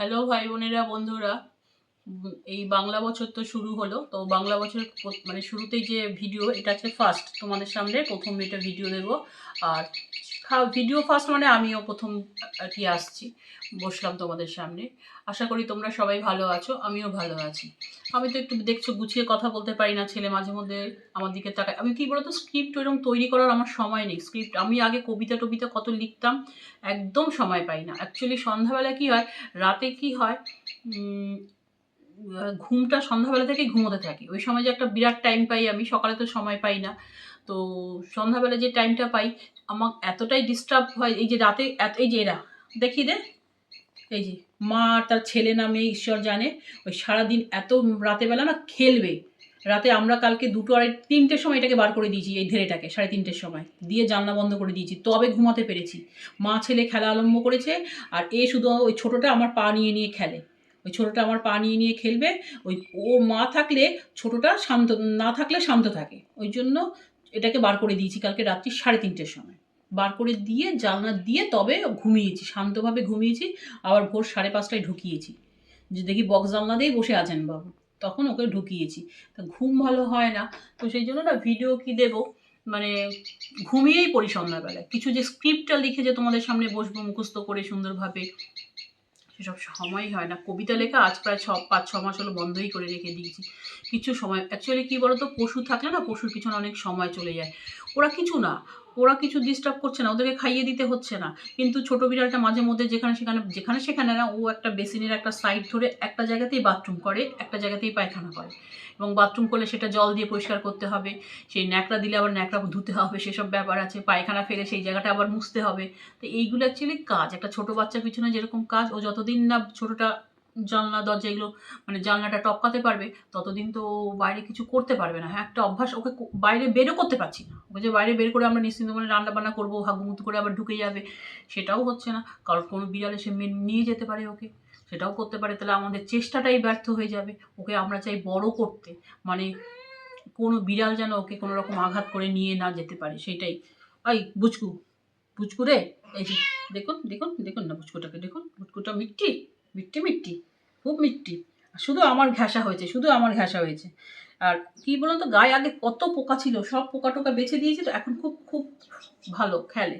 Hello ভাই বোনেরা, বন্ধুরা। এই বাংলা বছর তো শুরু হলো, তো বাংলা বছর মানে শুরুতেই যে ভিডিও এটা হচ্ছে ফার্স্ট তোমাদের সামনে প্রথম এটা ভিডিও দেবো। আর ভিডিও ফার্স্ট মানে আমিও প্রথম আর কি আসছি, বসলাম তোমাদের সামনে। আশা করি তোমরা সবাই ভালো আছো, আমিও ভালো আছি। আমি তো একটু দেখছ গুছিয়ে কথা বলতে পারি না, ছেলে মাঝে মধ্যে আমার দিকে তাকায়। আমি কি বলতো স্ক্রিপ্ট এরকম তৈরি করার আমার সময় নেই। স্ক্রিপ্ট আমি আগে কবিতা টবিতা কত লিখতাম, একদম সময় পাই না। অ্যাকচুয়ালি সন্ধ্যাবেলা কি হয়, রাতে কি হয় ঘুমটা সন্ধ্যাবেলা থেকে ঘুমোতে থাকি। ওই সময় যে একটা বিরাট টাইম পাই আমি, সকালে তো সময় পাই না। তো সন্ধ্যাবেলা যে টাইমটা পাই, আমার এতটাই ডিস্টার্ব হয়, এই যে রাতে এত এই যে এরা, দেখি দে, এই যে মা তার ছেলে না মেয়ে ঈশ্বর জানে, ওই সারাদিন এত রাতেবেলা না খেলবে। রাতে আমরা কালকে দুটো আড়াই তিনটের সময় এটাকে বার করে দিয়েছি, এই ধেরেটাকে, সাড়ে তিনটের সময়। দিয়ে জানলা বন্ধ করে দিয়েছি, তবে ঘুমাতে পেরেছি। মা ছেলে খেলা আরম্ভ করেছে, আর এ শুধু ওই ছোটোটা আমার পা নিয়ে নিয়ে খেলে। ওই ছোটোটা আমার পা নিয়ে নিয়ে খেলবে, ওই ও মা থাকলে ছোটোটা শান্ত না থাকলে শান্ত থাকে। ওই জন্য এটাকে বার করে দিয়েছি কালকে রাত্রি সাড়ে তিনটের সময়। বার করে দিয়ে, জানলা দিয়ে তবে ঘুমিয়েছি, শান্তভাবে ঘুমিয়েছি, আবার ভোর সাড়ে পাঁচটায় ঢুকিয়েছি। যে দেখি বক্স জানলা দিয়েই বসে আছেন বাবু, তখন ওকে ঢুকিয়েছি। তা ঘুম ভালো হয় না, তো সেই জন্য না ভিডিও কি দেব? মানে ঘুমিয়েই পড়ি সন্ধ্যাবেলায়। কিছু যে স্ক্রিপ্টটা লিখে যে তোমাদের সামনে বসবো, মুখস্থ করে সুন্দরভাবে। সেসব সময়ই হয় না। কবিতা লেখা আজ প্রায় ছ, পাঁচ, ছ মাস হলো বন্ধই করে রেখে দিয়েছি। কিছু সময় অ্যাকচুয়ালি কী বলতো? পশু থাকলে না পশুর পিছনে অনেক সময় চলে যায়। ওরা কিছু না। ওরা কিছু ডিস্টার্ব করছে না, ওদেরকে খাইয়ে দিতে হচ্ছে না। কিন্তু ছোট বিড়ালটা মাঝে মধ্যে যেখানে সেখানে যেখানে সেখানে না, ও একটা বেসিনের একটা সাইড ধরে একটা জায়গাতেই বাথরুম করে, একটা জায়গাতেই পায়খানা করে। এবং বাথরুম করলে সেটা জল দিয়ে পরিষ্কার করতে হবে, সেই ন্যাকড়া দিলে আবার ন্যাকড়া ধুতে হবে, সেসব ব্যাপার আছে, পায়খানা ফেলে সেই জায়গাটা আবার মুছতে হবে। তো এইগুলো অ্যাকচুয়ালি কাজ, একটা ছোট বাচ্চার পিছনে যেরকম কাজ, ও যতদিন না ছোটটা জানলা, দরজা এগুলো মানে জানলাটা টপকাতে পারবে, ততদিন তো বাইরে কিছু করতে পারবে না। হ্যাঁ একটা অভ্যাস, ওকে বাইরে বেরও করতে পারছি না। ওকে যে বাইরে বের করে আমরা নিশ্চিন্ত মানে রান্না বান্না করব হাগুমুতু করে আবার ঢুকে যাবে, সেটাও হচ্ছে না। কারণ কোনো বিড়াল এসে মেন- নিয়ে যেতে পারে ওকে, সেটাও করতে পারে। তাহলে আমাদের চেষ্টাটাই ব্যর্থ হয়ে যাবে। ওকে আমরা চাই বড় করতে মানে কোনো বিড়াল যেন ওকে কোনো রকম আঘাত করে নিয়ে না যেতে পারে, সেটাই। এই বুচকু বুচকু রে, এই যে, দেখুন দেখুন দেখুন না বুচকুটাকে, দেখুন, বুচকুটা মিট্টি মিট্টি মিট্টি, খুব মিট্টি। শুধু আমার ঘেঁষা হয়েছে, শুধু আমার ঘেঁষা হয়েছে। আর কি বলুন তো গায়ে আগে কত পোকা ছিল, সব পোকা টোকা বেছে দিয়েছি তো, এখন খুব খুব ভালো, খেলে।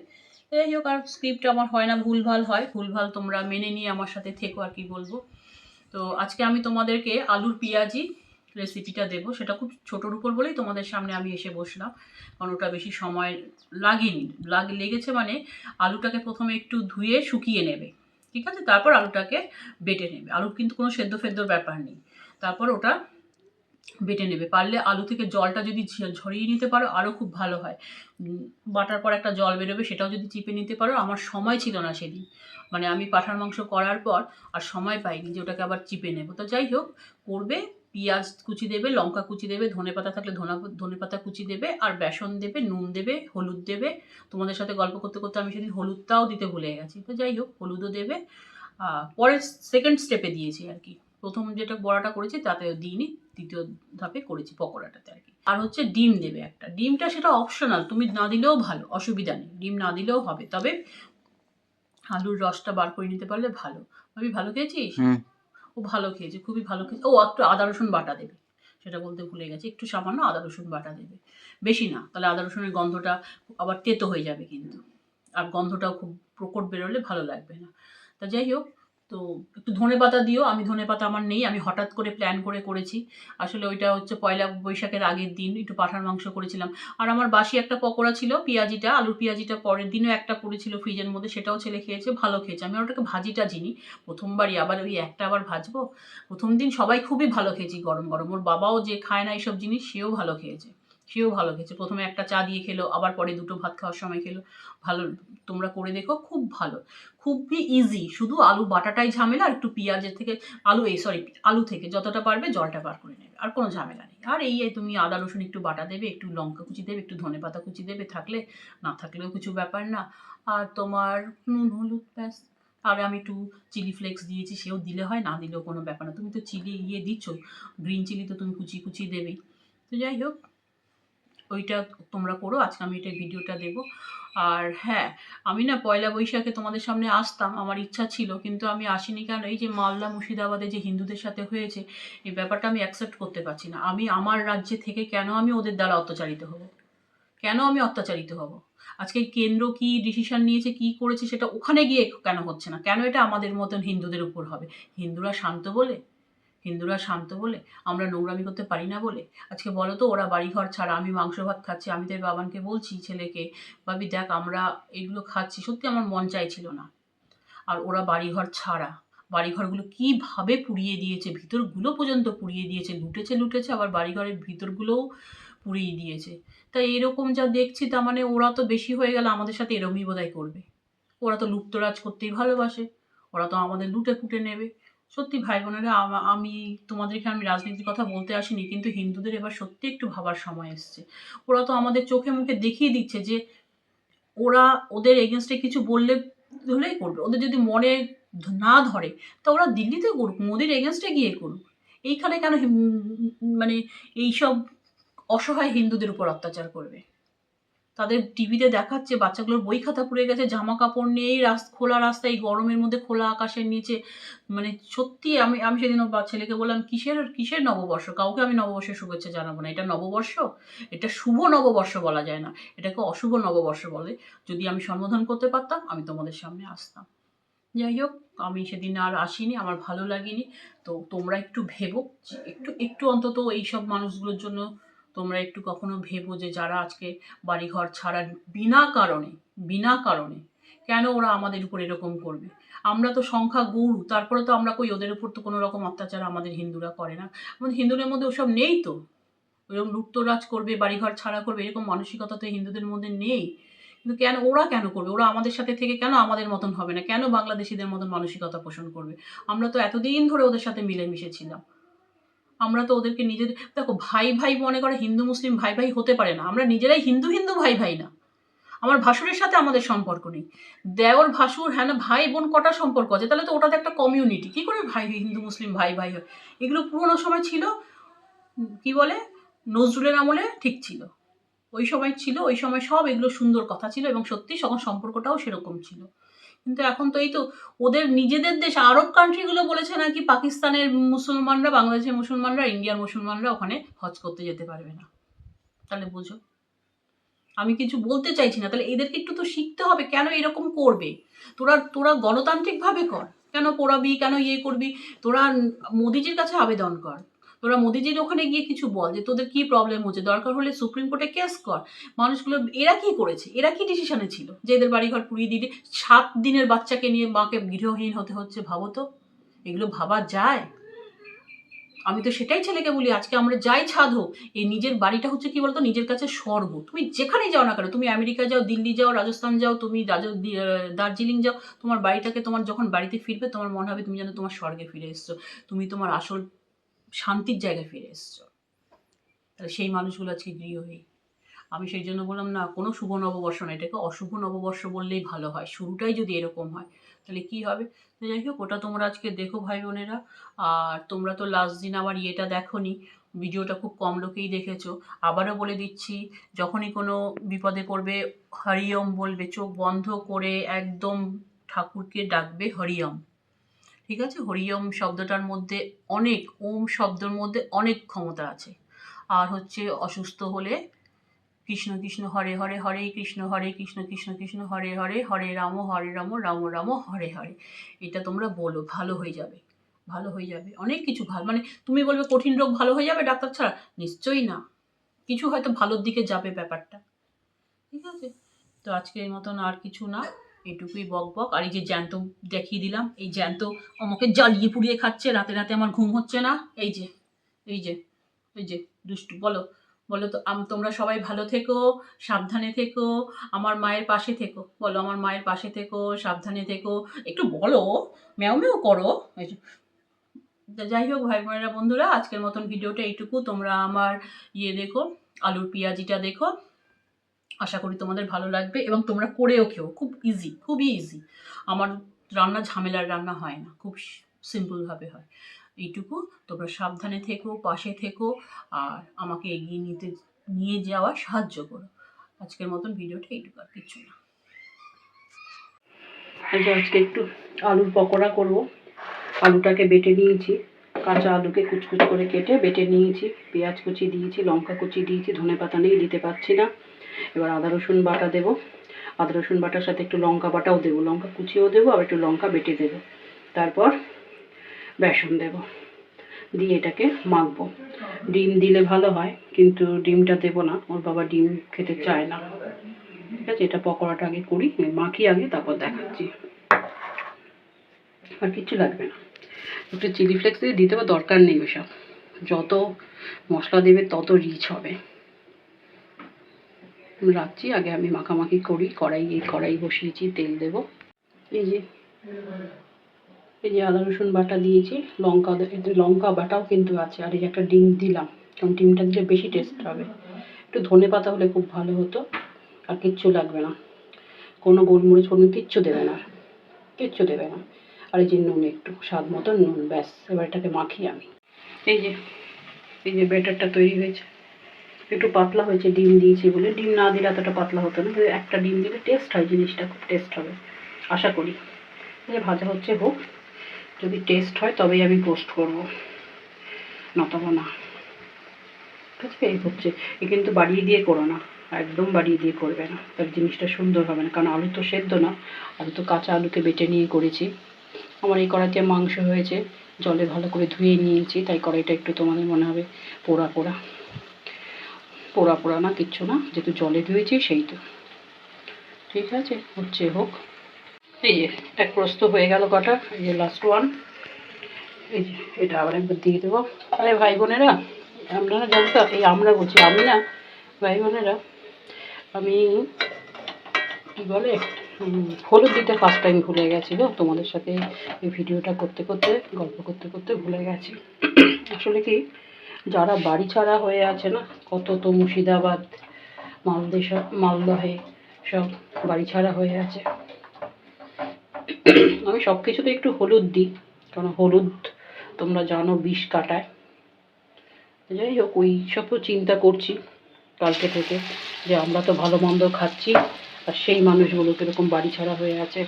যাই হোক, আর স্ক্রিপ্ট আমার হয় না, ভুলভাল হয়। ভুলভাল তোমরা মেনে নিয়ে আমার সাথে থেকো আর কি বলব। তো আজকে আমি তোমাদেরকে আলুর পেঁয়াজি রেসিপিটা দেবো। সেটা খুব ছোটোর উপর বলেই তোমাদের সামনে আমি এসে বসলাম। কারণ ওটা বেশি সময় লাগেনি। লাগ, লেগেছে মানে আলুটাকে প্রথমে একটু ধুয়ে শুকিয়ে নেবে। ঠিক আছে? তারপর আলুটাকে বেটে নেবে। আলুর কিন্তু কোনো সেদ্ধ ফেদ্ধর ব্যাপার নেই। তারপর ওটা বেটে নেবে। পারলে আলু থেকে জলটা যদি ঝরিয়ে নিতে পারো আরও খুব ভালো হয়। বাটার পর একটা জল বেরোবে, সেটাও যদি চিপে নিতে পারো। আমার সময় ছিল না সেদিন। মানে আমি পাঠার মাংস করার পর আর সময় পাইনি যে ওটাকে আবার চিপে নেব। তো যাই হোক, করবে পেঁয়াজ কুচি দেবে, লঙ্কা কুচি দেবে, ধনে পাতা থাকলে ধনা, ধনে পাতা কুচি দেবে আর বেসন দেবে, নুন দেবে, হলুদ দেবে। তোমাদের সাথে গল্প করতে করতে আমি সেদিন হলুদটাও দিতে ভুলে গেছি। তো যাই হোক, হলুদও দেবে। পরের সেকেন্ড স্টেপে দিয়েছি আর কি। প্রথম যেটা বড়াটা করেছি তাতে দিইনি, দ্বিতীয় ধাপে করেছি পকোড়াটাতে আর কি। আর হচ্ছে ডিম দেবে একটা। ডিমটা সেটা অপশনাল তুমি না দিলেও ভালো, অসুবিধা নেই। ডিম না দিলেও হবে। তবে আলুর রসটা বার করে নিতে পারলে ভালো। আমি ভালো খেয়েছিস? ও ভালো খেয়েছে, খুবই ভালো খেয়েছে। ও একটু আদা, রসুন বাটা দেবে, সেটা বলতে ভুলে গেছে। একটু সামান্য আদা, রসুন বাটা দেবে। বেশি না, তাহলে আদা, রসুনের গন্ধটা আবার তেতো হয়ে যাবে কিন্তু। আর গন্ধটাও খুব প্রকট বেরোলে ভালো লাগবে না। তা যাই হোক তো একটু ধনে পাতা দিও। আমি ধনে পাতা আমার নেই, আমি হঠাৎ করে প্ল্যান করে করেছি। আসলে ওইটা হচ্ছে পয়লা বৈশাখের আগের দিন, একটু পাঠার মাংস করেছিলাম। আর আমার বাসি একটা পকোড়া ছিল, পেঁয়াজিটা, আলুর পেঁয়াজিটা পরের দিনও একটা পড়েছিল ফ্রিজের মধ্যে, সেটাও ছেলে খেয়েছে, ভালো খেয়েছে। আমি ওটাকে ভাজিটা জিনি। প্রথমবারই আবার ওই একটা আবার ভাজবো। প্রথম দিন সবাই খুবই ভালো খেয়েছি, গরম গরম। ওর বাবাও যে খায় না এইসব জিনিস, সেও ভালো খেয়েছে। সেও ভালো খেয়েছে। প্রথমে একটা চা দিয়ে খেলো, আবার পরে দুটো ভাত খাওয়ার সময় খেলো। ভালো, তোমরা করে দেখো, খুব ভালো। খুবই ইজি শুধু আলু বাটাটাই ঝামেলা, আর একটু পেঁয়াজের থেকে, আলু এই সরি আলু থেকে যতটা পারবে জলটা বার করে নেবে, আর কোনো ঝামেলা নেই। আর এই এই তুমি আদা, রসুন একটু বাটা দেবে, একটু লঙ্কা কুচি দেবে, একটু ধনে পাতা কুচি দেবে থাকলে, না থাকলেও কিছু ব্যাপার না। আর তোমার নুন, হলুদ, ব্যাস। আর আমি একটু চিলি ফ্লেক্স দিয়েছি, সেও দিলে হয়, না দিলেও কোনো ব্যাপার না। তুমি তো চিলি ইয়ে দিচ্ছ গ্রিন চিলি তো তুমি কুচি কুচি দেবেই। তো যাই হোক ওইটা তোমরা করো, আজকে আমি এটা ভিডিওটা দেবো। আর হ্যাঁ আমি না পয়লা বৈশাখে তোমাদের সামনে আসতাম, আমার ইচ্ছা ছিল, কিন্তু আমি আসিনি কেন এই যে মালদা মুর্শিদাবাদে যে হিন্দুদের সাথে হয়েছে, এই ব্যাপারটা আমি অ্যাকসেপ্ট করতে পারছি না। আমি, আমার রাজ্যে থেকে কেন আমি ওদের দ্বারা অত্যাচারিত হব? কেন আমি অত্যাচারিত হব? আজকে কেন্দ্র কি ডিসিশন নিয়েছে, কি করেছে, সেটা ওখানে গিয়ে কেন হচ্ছে না? কেন এটা আমাদের মতন হিন্দুদের উপর হবে? হিন্দুরা শান্ত বলে? হিন্দুরা শান্ত বলে, আমরা নোংরামি করতে পারি না বলে? আজকে বলো তো, ওরা বাড়িঘর ছাড়া আমি মাংস ভাত খাচ্ছি, আমি তাই বাবানকে বলছি ছেলেকে, ভাবি, দেখ, আমরা এগুলো খাচ্ছি। সত্যি আমার মন চাইছিল না। আর ওরা বাড়িঘর ছাড়া, বাড়িঘরগুলো কীভাবে পুড়িয়ে দিয়েছে, ভিতরগুলো পর্যন্ত পুড়িয়ে দিয়েছে, লুটেছে লুটেছে, আবার বাড়িঘরের ভিতরগুলোও পুড়িয়ে দিয়েছে। তাই এরকম যা দেখছি তা মানে ওরা তো বেশি হয়ে গেলে আমাদের সাথে এরমই বোধহয় করবে। ওরা তো লুপ্তরাজ করতেই ভালোবাসে, ওরা তো আমাদের লুটে ফুটে নেবে। সত্যি ভাই বোনেরা, আমা- তোমাদেরকে আমি রাজনীতির কথা বলতে আসিনি, কিন্তু হিন্দুদের এবার সত্যি একটু ভাবার সময় এসছে। ওরা তো আমাদের চোখে মুখে দেখিয়ে দিচ্ছে যে ওরা ওদের এগেনস্টে কিছু বললে হলেই করবে। ওদের যদি মনে না ধরে, তা ওরা দিল্লিতে করুক, মোদির এগেনস্টে গিয়ে করুক। এইখানে কেন মানে এইসব অসহায় হিন্দুদের উপর অত্যাচার করবে? তাদের টিভিতে দেখাচ্ছে, বাচ্চাগুলোর বই খাতা পুড়ে গেছে জামা কাপড় নিয়ে এই রাস, খোলা রাস্তায় এই গরমের মধ্যে খোলা আকাশের নিচে। মানে সত্যি আমি আমি সেদিন ছেলেকে বললাম, কিসের কিসের নববর্ষ? কাউকে আমি নববর্ষের শুভেচ্ছা জানাব না। এটা নববর্ষ? এটা শুভ নববর্ষ বলা যায় না। এটাকে অশুভ নববর্ষ বলে। যদি আমি সম্বোধন করতে পারতাম, আমি তোমাদের সামনে আসতাম। যাই হোক, আমি সেদিন আর আসিনি, আমার ভালো লাগেনি। তো তোমরা একটু ভেবো একটু একটু অন্তত এইসব মানুষগুলোর জন্য তোমরা একটু কখনো ভেবো যে যারা আজকে বাড়িঘর ছাড়া বিনা কারণে বিনা কারণে, কেন ওরা আমাদের উপর এরকম করবে? আমরা তো সংখ্যা গৌরু, তারপরে তো আমরা কই, ওদের উপর তো কোনো রকম অত্যাচার আমাদের হিন্দুরা করে না। আমাদের হিন্দুদের মধ্যে ওসব নেই তো? ওরকম লুপ্তরাজ করবে, বাড়িঘর ছাড়া করবে, এরকম মানসিকতা তো হিন্দুদের মধ্যে নেই। কিন্তু কেন ওরা কেন করবে? ওরা আমাদের সাথে থেকে কেন আমাদের মতন হবে না? কেন বাংলাদেশিদের মতন মানসিকতা পোষণ করবে? আমরা তো এতদিন ধরে ওদের সাথে মিলেমিশে ছিলাম। আমরা তো ওদেরকে নিজেদের, দেখো ভাই ভাই মনে করে হিন্দু মুসলিম ভাই ভাই হতে পারে না, আমরা নিজেরাই হিন্দু হিন্দু ভাই ভাই না। আমার ভাসুরের সাথে আমাদের সম্পর্ক নেই। দেওর ভাসুর হ্যাঁ ভাই বোন কটা সম্পর্ক আছে? তাহলে তো ওটাতে একটা কমিউনিটি কি করে ভাই হিন্দু মুসলিম ভাই ভাই হয়? এগুলো পুরোনো সময় ছিল, কি বলে, নজরুলের আমলে ঠিক ছিল। ওই সময় ছিল, ওই সময় সব এগুলো সুন্দর কথা ছিল এবং সত্যি তখন সম্পর্কটাও সেরকম ছিল। কিন্তু এখন তো এই তো ওদের নিজেদের দেশ, আরব কান্ট্রিগুলো বলেছে নাকি পাকিস্তানের মুসলমানরা, বাংলাদেশের মুসলমানরা, ইন্ডিয়ার মুসলমানরা ওখানে হজ করতে যেতে পারবে না। তাহলে বুঝো। আমি কিছু বলতে চাইছি না, তাহলে এদেরকে একটু তো শিখতে হবে কেন এরকম করবে? তোরা তোরা গণতান্ত্রিকভাবে কর। কেন পড়াবি, কেন ইয়ে করবি? তোরা মোদিজির কাছে আবেদন কর। তোরা মোদিজির ওখানে গিয়ে কিছু বল যে তোদের কি প্রবলেম হচ্ছে? দরকার হলে সুপ্রিম কোর্টে কেস কর। মানুষগুলো, এরা কি করেছে? এরা কি ডিসিশনে ছিল? যে এদের বাড়িঘর পুড়িয়ে দিলে সাত দিনের বাচ্চাকে নিয়ে মাকে গৃহহীন হতে হচ্ছে, ভাবো তো। এগুলো ভাবা যায়? আমি তো সেটাই ছেলেকে বলি, আজকে আমরা যাই ছাদ হোক, এই নিজের বাড়িটা হচ্ছে কি বলতো? নিজের কাছে স্বর্গ। তুমি যেখানেই যাও না কেন, তুমি আমেরিকা যাও, দিল্লি যাও, রাজস্থান যাও, তুমি দার্জিলিং যাও, তোমার বাড়িটাকে তোমার যখন বাড়িতে ফিরবে, তোমার মনে হবে তুমি যেন তোমার স্বর্গে ফিরে এসছো। তুমি তোমার আসল শান্তির জায়গায় ফিরে এসছো। তাহলে সেই মানুষগুলো আজকে গৃহহীন আমি সেই জন্য বললাম, না, কোনো শুভ নববর্ষ না এটাকে অশুভ নববর্ষ বললেই ভালো হয়। শুরুটাই যদি এরকম হয়, তাহলে কি হবে? তো যাই হোক, ওটা তোমরা আজকে দেখো ভাই বোনেরা। আর তোমরা তো লাস্ট দিন আমার ইয়েটা দেখোনি। ভিডিওটা খুব কম লোকেই দেখেছ। আবারও বলে দিচ্ছি, যখনই কোনো বিপদে পড়বে হরিয়ম বলবে। চোখ বন্ধ করে একদম ঠাকুরকে ডাকবে হরিওম ঠিক আছে? হরিওম শব্দটার মধ্যে অনেক, ওম শব্দের মধ্যে অনেক ক্ষমতা আছে। আর হচ্ছে অসুস্থ হলে কৃষ্ণ কৃষ্ণ, হরে হরে হরে কৃষ্ণ হরে কৃষ্ণ কৃষ্ণ কৃষ্ণ, হরে হরে হরে রাম হরে রাম রাম রাম, হরে হরে। এটা তোমরা বলো, ভালো হয়ে যাবে। ভালো হয়ে যাবে। অনেক কিছু ভালো। মানে তুমি বলবে কঠিন রোগ ভালো হয়ে যাবে ডাক্তার ছাড়া? নিশ্চয়ই না। কিছু হয়তো ভালোর দিকে যাবে ব্যাপারটা। ঠিক আছে? তো আজকের মতন আর কিছু না। এটুকুই বক বক। আর এই যে জ্যান্ত দেখিয়ে দিলাম, এই জ্যান্ত আমাকে জ্বালিয়ে পুড়িয়ে খাচ্ছে, রাতে রাতে আমার ঘুম হচ্ছে না। এই যে এই যে এই যে, দুষ্টু, বলো বলো তো তোমরা সবাই ভালো থেকো, সাবধানে থেকো, আমার মায়ের পাশে থেকো, বলো, আমার মায়ের পাশে থেকো, সাবধানে থেকো। একটু বলো, ম্যাও ম্যাও করো। যাই হোক, ভাই বোনেরা, বন্ধুরা, আজকের মতন ভিডিওটা এইটুকু। তোমরা আমার ইয়ে দেখো, আলুর পেঁয়াজিটা দেখো। আশা করি তোমাদের ভালো লাগবে এবং তোমরা করেও খেও। খুব ইজি খুবই ইজি আমার রান্না ঝামেলার রান্না হয় না, খুব সিম্পলভাবে হয়। এইটুকু, তোমরা সাবধানে থেকো, পাশে থেকো, আর আমাকে এগিয়ে নিতে, নিয়ে যাওয়া সাহায্য করো। আজকের মতন ভিডিওটা এইটুকু আর কিচ্ছু না। আজকে একটু আলুর পকোড়া করব। আলুটাকে বেটে নিয়েছি। কাঁচা আলুকে কুচকুচ করে কেটে বেটে নিয়েছি। পেঁয়াজ কুচি দিয়েছি, লঙ্কা কুচি দিয়েছি ধনে পাতা নেই, দিতে পারছি না। এবার আদা, রসুন বাটা দেবো। আদা, রসুন বাটার সাথে একটু লঙ্কা বাটাও দেবো। লঙ্কা কুচিও দেবো, আবার একটু লঙ্কা বেটে দেবো। তারপর বেসন দেব। দিয়ে এটাকে মাখবো। ডিম দিলে ভালো হয়, কিন্তু ডিমটা দেবো না। ওর বাবা ডিম খেতে চায় না। ঠিক আছে, এটা পকোড়াটা আগে করি, মাখি আগে, তারপর দেখাচ্ছি। আর কিচ্ছু লাগবে না। একটু চিলি ফ্লেক্স দিয়ে দিতে দরকার নেই ওসব। যত মশলা দেবে, তত রিচ হবে। রাখছি, আগে আমি মাখামাখি করি, কড়াই এই কড়াই বসিয়েছি, তেল দেব। এই যে এই যে আদা, রসুন বাটা দিয়েছি, লঙ্কা, এতে লঙ্কা বাটাও কিন্তু আছে, আর এই একটা ডিম দিলাম, কারণ ডিমটা দিলে বেশি টেস্ট হবে। একটু ধনে পাতা হলে খুব ভালো হতো, আর কিচ্ছু লাগবে না। কোনো গোলমরিচ, কোনো কিচ্ছু দেবে না, কিচ্ছু দেবে না। আর এই যে নুন একটু, স্বাদ মতো নুন, ব্যাস, এবার এটাকে মাখি আমি। এই যে এই যে ব্যাটারটা তৈরি হয়েছে। একটু পাতলা হয়েছে, ডিম দিয়েছি বলে। ডিম না দিলে এতটা পাতলা হতো না একটা ডিম দিলে টেস্ট হয়, জিনিসটা খুব টেস্ট হবে। আশা করি। যে ভাজা হচ্ছে হোক, যদি টেস্ট হয় তবেই আমি পোস্ট করব। নতবা না। ঠিক আছে, এই হচ্ছে। এ কিন্তু বাড়িয়ে দিয়ে করো না, একদম বাড়িয়ে দিয়ে করবে না। তার জিনিসটা সুন্দর হবে না, কারণ আলু তো সেদ্ধ না। আলু তো কাঁচা আলুকে বেটে নিয়ে করেছি। আমার এই কড়াইতে মাংস হয়েছে, জলে ভালো করে ধুয়ে নিয়েছি, তাই কড়াইটা একটু তোমাদের মনে হবে পোড়া পোড়া। পোড়া পোড়া না, কিচ্ছু না, যেহেতু জলে ধুয়েছি সেই তো ঠিক আছে, হচ্ছে হোক। এই যে এক প্রস্ত হয়ে গেল কটা, এই যে লাস্ট ওয়ান এই যে, এটা আবার একবার দিয়ে দেবো। আরে ভাই বোনেরা, আপনারা জানতো এই আমরা বলছি, আমি না, ভাই বোনেরা, আমি, কী বলে হলুদ দিতে ফার্স্ট টাইম ভুলে গেছি গো। তোমাদের সাথে এই ভিডিওটা করতে করতে, গল্প করতে করতে ভুলে গেছি। আসলে কি যারা বাড়ি ছাড়া হয়ে আছে না, কত তো মুর্শিদাবাদ মালদে সব মালদহে সব বাড়ি ছাড়া হয়ে আছে। আমি সব কিছুতে একটু হলুদ দিই কারণ হলুদ তোমরা জানো বিষ কাটায়। যাই হোক, ওই সব তো চিন্তা করছি কালকে থেকে যে আমরা তো ভালো মন্দ খাচ্ছি, আর সেই মানুষগুলো কীরকম বাড়ি ছাড়া হয়ে আছে।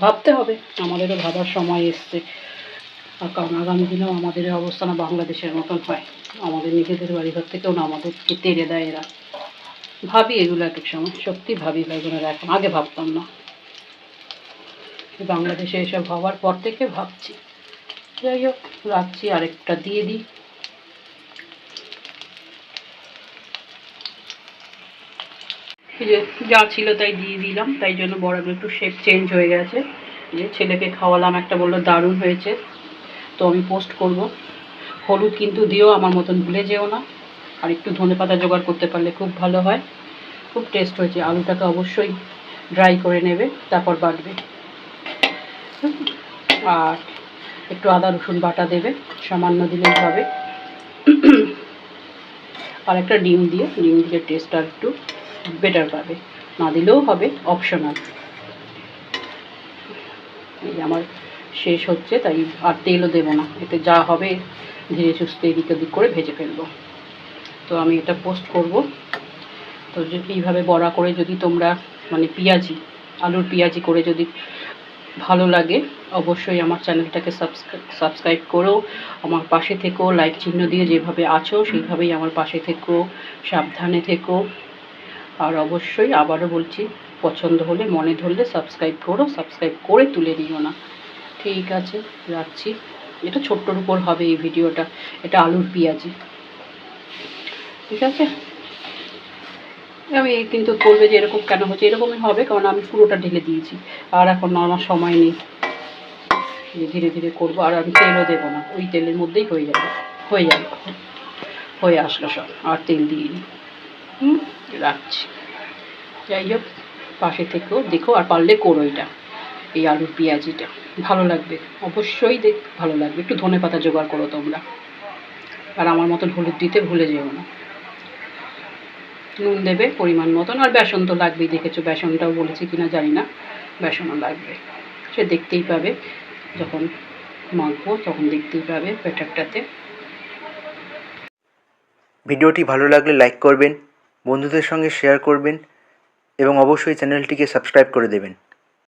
ভাবতে হবে। আমাদেরও ভাবার সময় এসছে। আর কারণ আগামী দিনেও আমাদের অবস্থা না বাংলাদেশের মতন হয়। আমাদের নিজেদের বাড়িঘর থেকেও না আমাদেরকে তেড়ে দেয় এরা। ভাবি এগুলো এক এক সময়। সত্যি ভাবি ভাই বোনেরা এখন আগে ভাবতাম না। বাংলাদেশে এসব হওয়ার পর থেকে ভাবছি। যাই হোক, রাখছি। আরেকটা দিয়ে দিই। যে যা ছিল তাই দিয়ে দিলাম, তাই জন্য বড়াগুলো একটু শেপ চেঞ্জ হয়ে গেছে। যে ছেলেকে খাওয়ালাম, একটা বলল দারুণ হয়েছে, তো আমি পোস্ট করব। হলুদ কিন্তু দিও, আমার মতন ভুলে যেও না। আর একটু ধনে পাতা জোগাড় করতে পারলে খুব ভালো হয়। খুব টেস্ট হয়েছে। আলুটাকে অবশ্যই ড্রাই করে নেবে, তারপর বাটবে। আর একটু আদা, রসুন বাটা দেবে, সামান্য দিলেই হবে। আর একটা ডিম দিয়ে ডিম দিলে টেস্ট আর একটু বেটার পাবে। না দিলেও হবে অপশনাল এই আমার শেষ হচ্ছে, তাই আর তেলও দেবো না। এতে যা হবে, ধীরে সুস্থে এদিক ওদিক করে ভেজে ফেলব। তো আমি এটা পোস্ট করব। তো এইভাবে বড়া করে যদি তোমরা মানে পেঁয়াজি, আলুর পেঁয়াজি করে যদি ভালো লাগে, অবশ্যই আমার চ্যানেলটাকে সাবস্ক্রাইব করো। আমার পাশে থেকো লাইক চিহ্ন দিয়ে যেভাবে আছো, সেইভাবেই আমার পাশে থেকো, সাবধানে থেকো। আর অবশ্যই আবারও বলছি, পছন্দ হলে মনে ধরলে সাবস্ক্রাইব করো সাবস্ক্রাইব করে তুলে নিও না। ঠিক আছে, রাখছি। এটা ছোট্টর উপর হবে এই ভিডিওটা, এটা আলুর পেঁয়াজি। ঠিক আছে? আমি কিন্তু বলবে যে এরকম কেন হচ্ছে? এরকমই হবে, কারণ আমি পুরোটা ঢেলে দিয়েছি। আর এখন আমার সময় নেই। ধীরে ধীরে করব, আর আমি তেলও দেবো না। ওই তেলের মধ্যেই হয়ে যাবে হয়ে যাবে, হয়ে আসলো সব, আর তেল দিয়ে হুম, রাখছি। যাই হোক, পাশে থেকেও দেখো আর পারলে করো এটা, এই আলুর পেঁয়াজিটা। ভালো লাগবে, অবশ্যই দেখ ভালো লাগবে। একটু ধনে পাতা জোগাড় করো তোমরা। আর আমার মতন হলুদ দিতে ভুলে যেও না। নুন দেবে পরিমাণ মতন, আর বেসন তো লাগবেই। দেখেছ, বেসনটাও বলেছি কিনা জানি না। বেসনও লাগবে। সে দেখতেই পাবে, যখন মাখবো, তখন দেখতেই পাবে ব্যাটারটাতে। ভিডিওটি ভালো লাগলে লাইক করবেন বন্ধুদের সঙ্গে শেয়ার করবেন এবং অবশ্যই চ্যানেলটিকে সাবস্ক্রাইব করে দেবেন।